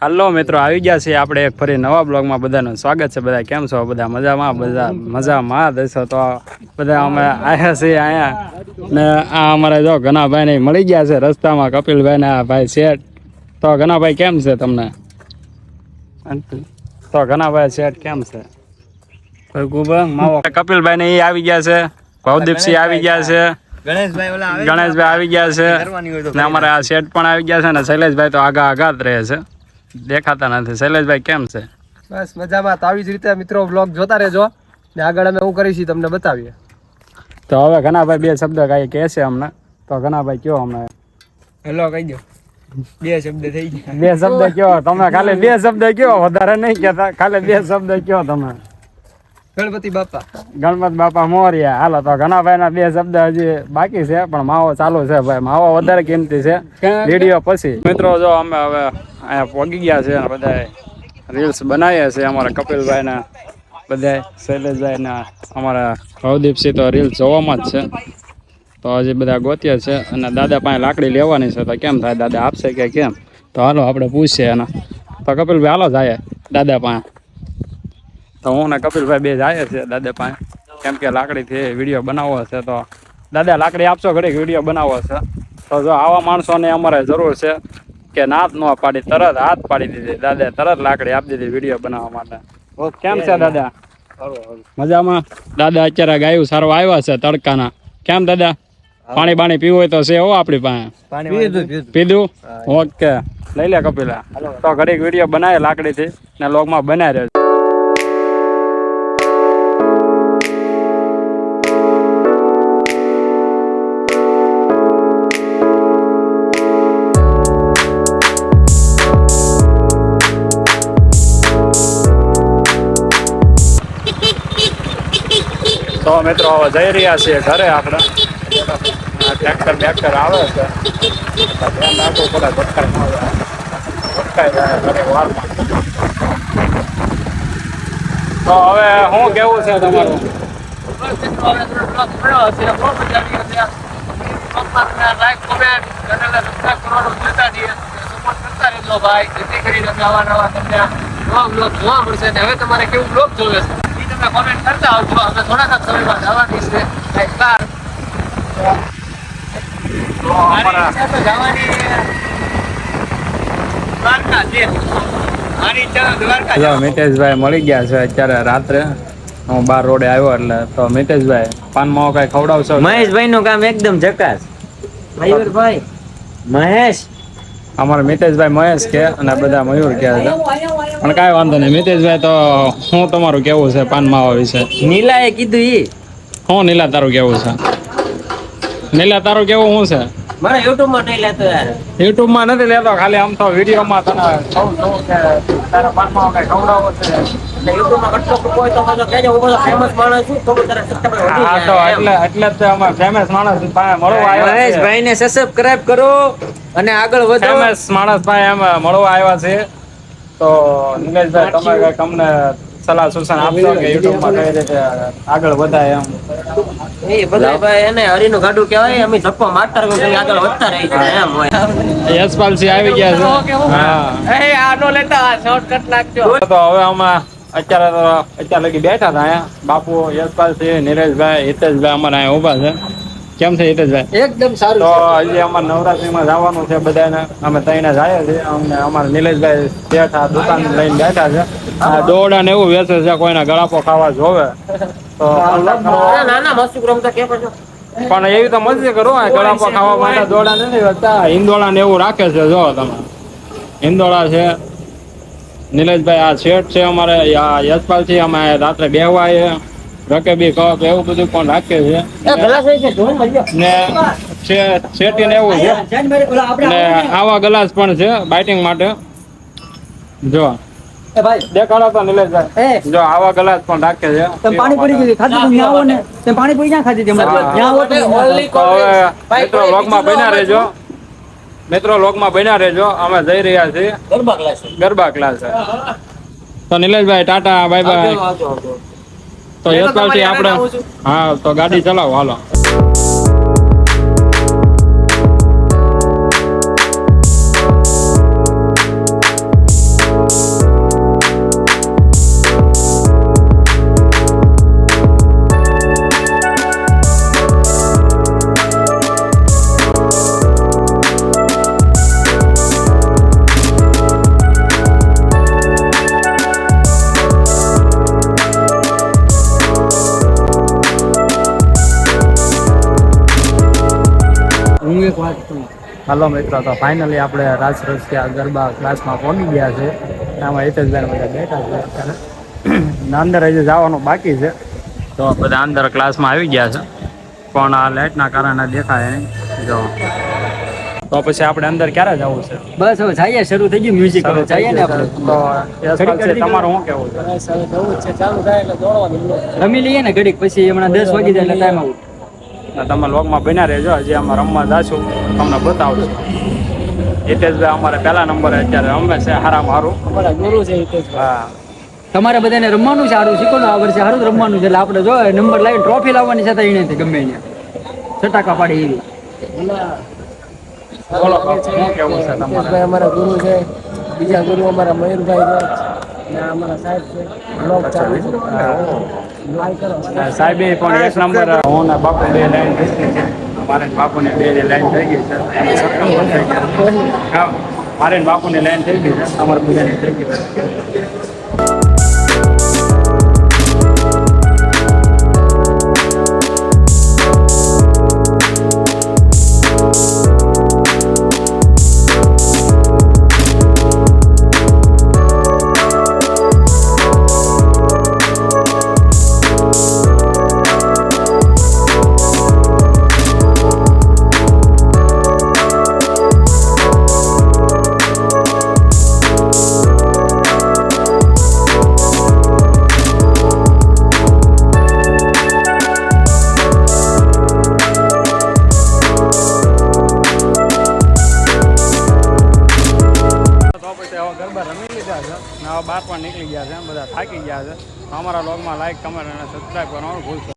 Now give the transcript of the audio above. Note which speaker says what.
Speaker 1: હાલો મિત્રો આવી ગયા છે આપણે ફરી નવા બ્લોગમાં બધાનું સ્વાગત છે. બધા કેમ છો? બધા મજામાં? બધા મજામાં દેશો તો બધા અમે આવ્યા છીએ અહીંયા. ને આ અમારે જો ઘનાભાઈને મળી ગયા છે રસ્તામાં કપિલભાઈ ને આ ભાઈ શેઠ. તો ઘનાભાઈ કેમ છે તમને? તો ઘનાભાઈ શેઠ કેમ છે? કપિલભાઈ ને એ આવી ગયા છે. ભવદીપસિંહ આવી ગયા છે.
Speaker 2: ગણેશભાઈ
Speaker 1: ગણેશભાઈ આવી ગયા છે. ને અમારે આ શેઠ પણ આવી ગયા છે ને શૈલેષભાઈ તો આગા આઘાત રહે છે. દેખાતા નથી. શૈલેષભાઈ કેમ છે?
Speaker 3: બસ મજામાં. તો આવી જ રીતે મિત્રો બ્લોગ જોતા રહેજો. ને આગળ અમે હું કરીશું તમને બતાવીએ.
Speaker 1: તો હવે ઘણાભાઈ બે શબ્દ કાંઈ કહે છે અમને. તો ઘણાભાઈ કયો અમને
Speaker 2: હેલો કહી દો. બે શબ્દ થઈ ગયા.
Speaker 1: બે શબ્દ કયો? તમે ખાલી બે શબ્દ કયો? વધારે નહીં કહેતા. ખાલી બે શબ્દ કયો તમે?
Speaker 3: ગણપતિ બાપા.
Speaker 1: ગણપત બાપા મોર્યા. હાલો તો ઘણાભાઈ ના બે શબ્દ હજી બાકી છે પણ માવો ચાલુ છે ભાઈ. માવો વધારે કિંમતી છે. વીડિયો પછી. મિત્રો જો અમે હવે અહીંયા પગી ગયા છે બધા રીલ્સ બનાવીએ છે અમારા કપિલભાઈ ના બધા શૈલેષભાઈ ના અમારા ભવદીપસિંહ તો રીલ્સ જોવામાં જ છે. તો હજી બધા ગોતીએ છે અને દાદા પાસે લાકડી લેવાની છે તો કેમ થાય? દાદા આપશે કે કેમ? તો હાલો આપણે પૂછીએ એના. તો કપિલભાઈ હાલો જાય. દાદા પાસે. તો હું ને કપિલભાઈ બે જાય છે દાદા પાસે. કેમ કે લાકડીથી વીડિયો બનાવવો છે તો દાદા લાકડી આપશો ઘડીક વીડિયો બનાવવો છે? તો જો આવા માણસોને અમારે જરૂર છે કે નાત ન પાડી તરત હાથ પાડી દીધી. દાદા તરત લાકડી આપી દીધી વીડિયો બનાવવા માટે. કેમ છે દાદા? મજામાં? દાદા અત્યારે ગાયું સારું આવ્યા છે તડકાના. કેમ દાદા? પાણી બાણી પીવું હોય તો છે હો આપણી પાસે. પીધું ઓકે. લઈ લે કપિલા. તો ઘડીક વીડિયો બનાવે લાકડીથી ને લોગમાં બનાવી રહ્યો તો મિત્રો હવે જઈ રહ્યા છીએ ઘરે આપણે. ટ્રેક્ટર બેક્ટર આવે છે. ધ્યાન રાખવું પડે, ભટકાઈ ન આવે ભટકાઈ જાય ઘરે વારમાં. તો હવે શું કેવું છે તમારું?
Speaker 3: હવે તમારે કેવું બ્લોગ જોવે છે? એ કોમેન્ટ કરતા આવજો. અમે થોડાક સમયમાં જવાની છે. કંઈક બહાર
Speaker 1: મિતેશભાઈ મળી ગયા છે અત્યારે રાત્રે. હું બાર રોડે આવ્યો એટલે તો મિતેશભાઈ પાનમાં કઈ ખવડાવશો?
Speaker 2: મહેશભાઈ નું કામ એકદમ જકાસ. મયુરભાઈ. મહેશ.
Speaker 1: અમારે મિતેશભાઈ મહેશ કે અને બધા મયુર કે હતા પણ કાંઈ વાંધો નહીં. મિતેશભાઈ તો શું તમારું કેવું છે પાન માવા વિશે?
Speaker 2: નીલાએ કીધું ઈ.
Speaker 1: હું નીલા તારું કેવું છે? નીલા તારું કેવું શું છે?
Speaker 2: મને યુટ્યુબમાં નહીં લેતો યાર.
Speaker 1: યુટ્યુબમાં નથી લેતો ખાલી આમ તો વિડીયોમાં તને કહું છું કે તારા પાન માવા કઈ ખવડાવો છે.
Speaker 2: એટલે યુટ્યુબમાં કટકો હોય તો મને કહેજો હું બધો ફેમસ માણસ છું તો તારા સબસ્ક્રાઇબર વધી
Speaker 1: હા તો એટલે એટલે જ તો અમે ફેમસ માણસ પાસે મળવા આવ્યા છે
Speaker 2: મહેશભાઈ ને સબસ્ક્રાઇબ કરો અને આગળ વધો.
Speaker 1: ફેમસ માણસ પાસે અમે મળવા આવ્યા છે તો નિલેશભાઈ તમે તમને સલાહ સૂચન આપશો કે યુટ્યુબમાં કઈ રીતે આગળ વધાય એમ?
Speaker 2: એ બધા ભાઈ એને હરીનું ગાડું કહેવાય અમે ધક્કો મારતા રહ્યો તો આગળ વધતા રહી છે એમ હોય.
Speaker 1: યશપાલસિંહ આવી ગયા છે. હા?
Speaker 3: એ આનો લેતા શોર્ટકટ નાખજો.
Speaker 1: તો હવે આમાં અત્યારે તો અત્યારે લગી બેઠા હતા અહીંયા. બાપુ યશપાલસિંહ નિરેશભાઈ હિતેશભાઈ અમારે અહીંયા ઊભા છે. કેમ છે હિતેશભાઈ
Speaker 3: એકદમ સારું
Speaker 1: તો હજી અમારે નવરાત્રીમાં જવાનું છે બધાને અમે તઈને જાય છે અમને અમારે નિલેશભાઈ શેઠ આ દુકાન લઈને બેઠા છે. આ દોડા ને એવું વેચે છે કોઈના ગળાપો ખાવા જોવે. તો.
Speaker 2: ના ના મસ્ત રમતા કે
Speaker 1: પણ એવી તો મસ્તી કરો આ ગળાપો ખાવા માટે દોડા નથી વેચતા. હિંદોળા ને એવું રાખે છે જો તમે. હિંદોળા છે. નિલેશભાઈ આ શેઠ છે અમારે આ યશપાલ છે અમે રાત્રે બેહવા આવીએ કહો કે એવું બધું પણ રાખે છે? ને છે- શેઠી ને એવું છે. ને આવા ગ્લાસ પણ છે બાઇટિંગ માટે. જો.
Speaker 3: એ ભાઈ.
Speaker 1: દેખાડો તો નિલેશભાઈ. જો આવા ગ્લાસ પણ રાખે છે.
Speaker 4: તમે પાણીપુરી કીધી ખાધી તમે આવો ને. તમે પાણીપુરી ક્યાં ખાધી તમે આવો તો
Speaker 1: હવે મિત્રો લોકમાં બન્યા રહેજો. મિત્રો લોકમાં બન્યા રહેજો. અમે જઈ રહ્યા છીએ.
Speaker 2: ગરબા ક્લાસ.
Speaker 1: ગરબા ક્લાસ. તો નિલેશભાઈ ટાટા બાય બાય તો યશપાલથી આપણે હા તો ગાડી ચલાવો હાલો.
Speaker 4: એક વાત કહું.
Speaker 1: હાલો મિત્રો તો ફાઇનલી આપણે રાસ રસિયા ગરબા ક્લાસમાં પહોંચી ગયા છે. આમાં હિતેશભાઈ બધા બેઠા છે અત્યારે. અંદર હજી જવાનું બાકી છે. તો બધા અંદર ક્લાસમાં આવી ગયા છે. પણ આ લાઇટના કારણે દેખાય નહીં. જો. તો પછી આપણે અંદર ક્યારે જવું છે?
Speaker 4: બસ હવે જઈએ શરૂ થઈ ગયું મ્યુઝિક હવે. જઈએ ને આપણે.
Speaker 1: તો તમારું શું કેવું છે?
Speaker 3: બસ હવે જવું છે. ચાલુ થાય એટલે દોડવાનું.
Speaker 4: રમી લઈએ ને ઘડીક પછી હમણાં દસ વાગી જાય એટલે ટાઈમ આઉટ
Speaker 1: તમે લોગમાં બન્યા રહેજો. હજી અમે રમવા જાશું. તમને બતાવશું. હિતેશભાઈ અમારે પહેલા નંબરે અત્યારે રમે છે. હારા. મારું
Speaker 3: અમારા ગુરુ છે
Speaker 1: હા.
Speaker 4: તમારે બધાને રમવાનું છે સારું શીખો આ વર્ષે સારું જ રમવાનું છે. એટલે આપણે જો નંબર લાવીને ટ્રોફી લાવવાની છે તો એને ગમે એને છટાકા પાડી એવી.
Speaker 1: બોલો શું કેવું છે તમારે?
Speaker 3: અમારા ગુરુ છે. બીજા ગુરુ અમારા મયુરભાઈ સાહેબ
Speaker 1: પણ એક નંબર હું ને બાપુ બે લાઈન થઈ ગઈ છે. મારે ને બે લાઈન થઈ ગઈ છે. મારે ને બાપુની લાઈન થઈ ગઈ છે. અમારે બધાની થઈ ગઈ છે. પણ નીકળી ગયા છે, બધા થાકી ગયા છે. અમારા લોગમાં લાઈક કમેન્ટ અને સબસ્ક્રાઈબ કરવાનું ભૂલશો